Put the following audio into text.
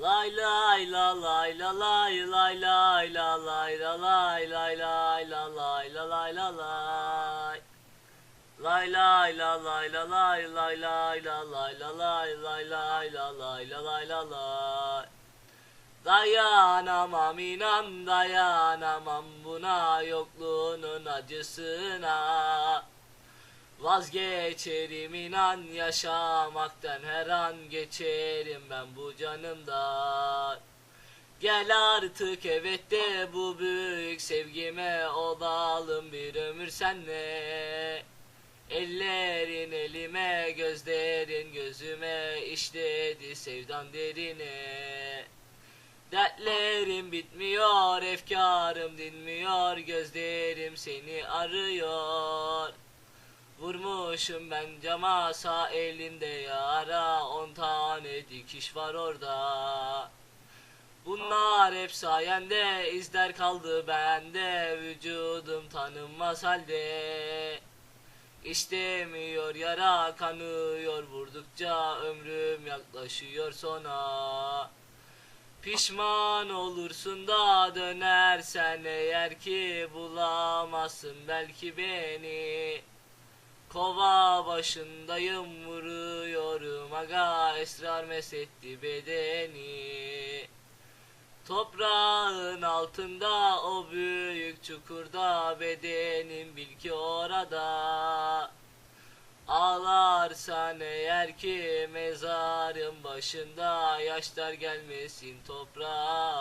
Lay lay la lay la lay lay lay la lay la lay lay lay la lay la lay la lay Lay lay la lay la lay lay lay la lay la lay lay lay la lay la lay la lay Dayanamam inan dayanamam buna yokluğunun acısına Vazgeçerim inan yaşamaktan her an geçerim ben bu canımdan Gel artık evet de bu büyük sevgime olalım bir ömür senle. Ellerin elime gözlerin gözüme işledi sevdan derine. Dertlerim bitmiyor, efkarım dinmiyor, gözlerim seni arıyor. Vurmuşum ben cama sağ elinde yara, on tane dikiş var orada. Bunlar hep sayende, izler kaldı bende, vücudum tanınmaz halde. İstemiyor yara kanıyor vurdukça ömrüm yaklaşıyor sona. Pişman olursun da dönersen eğer ki bulamazsın belki beni Kova başındayım vuruyorum aga. Esrar mesetti bedeni. Toprağın altında o büyük çukurda bedenim bil ki orada. Ağlarsan eğer ki mezarın başında yaşlar gelmesin toprağa